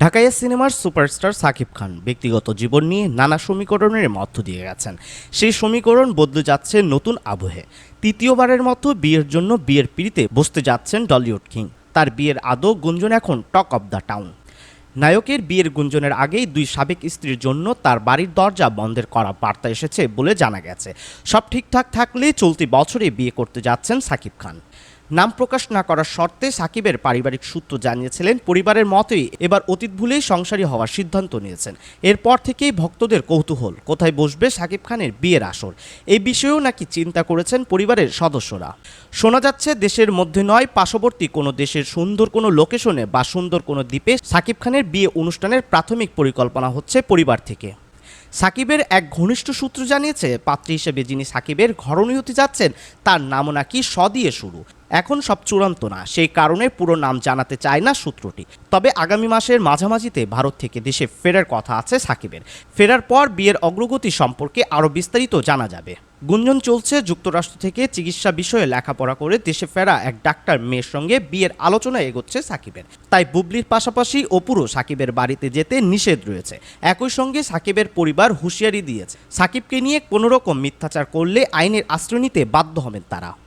ঢাকাইয়া সিনেমার সুপারস্টার সাকিব খান ব্যক্তিগত জীবন নিয়ে নানা সমীকরণের মধ্য দিয়ে গেছেন। সেই সমীকরণ বদলে যাচ্ছে নতুন আবহে। তৃতীয়বারের মতো বিয়ের জন্য বিয়ের পিড়িতে বসতে যাচ্ছেন ডলিউড কিং। তার বিয়ের আদৌ গুঞ্জন এখন টক অব দ্য টাউন। নায়কের বিয়ের গুঞ্জনের আগেই দুই সাবেক স্ত্রীর জন্য তার বাড়ির দরজা বন্ধের করা বার্তা এসেছে বলে জানা গেছে। সব ঠিকঠাক থাকলে চলতি বছরে বিয়ে করতে যাচ্ছেন সাকিব খান। নাম প্রকাশ না করার শর্তে সাকিবের পারিবারিক সূত্র জানিয়েছিলেন, পরিবারের মতেই এবার অতীত ভুলেই সংসারী হওয়ার সিদ্ধান্ত নিয়েছেন। এরপর থেকেই ভক্তদের কৌতূহল, কোথায় বসবে সাকিব খানের বিয়ের আসর, এই বিষয়েও নাকি চিন্তা করেছেন পরিবারের সদস্যরা। শোনা যাচ্ছে, দেশের মধ্যে নয়, পার্শ্ববর্তী কোনো দেশের সুন্দর কোনো লোকেশনে বা সুন্দর কোনো দ্বীপে সাকিব খানের বিয়ে অনুষ্ঠানের প্রাথমিক পরিকল্পনা হচ্ছে পরিবার থেকে। সাকিবের এক ঘনিষ্ঠ সূত্র জানিয়েছে, পাত্রী হিসেবে যিনি সাকিবের ঘরণী হতে যাচ্ছেন, তার নামও নাকি স দিয়ে শুরু। এখন সব চূড়ান্ত না। সেই কারণে পুরো নাম জানাতে চায় না সূত্রটি। তবে আগামী মাসের মাঝামাঝিতে ভারত থেকে দেশে ফেরার কথা আছে সাকিবের। ফেরার পর বিয়ের অগ্রগতি সম্পর্কে আরও বিস্তারিত জানা যাবে। গুঞ্জন চলছে যুক্তরাষ্ট্র থেকে চিকিৎসা বিষয়ে লেখাপড়া করে দেশে ফেরা এক ডাক্তার মেয়ের সঙ্গে বিয়ের আলোচনা এগোচ্ছে সাকিবের। তাই বুবলির পাশাপাশি অপুরও সাকিবের বাড়িতে যেতে নিষেধ রয়েছে। একই সঙ্গে সাকিবের পরিবার হুঁশিয়ারি দিয়েছে। সাকিবকে নিয়ে কোনোরকম মিথ্যাচার করলে আইনের আশ্রয় নিতে বাধ্য হবেন তারা।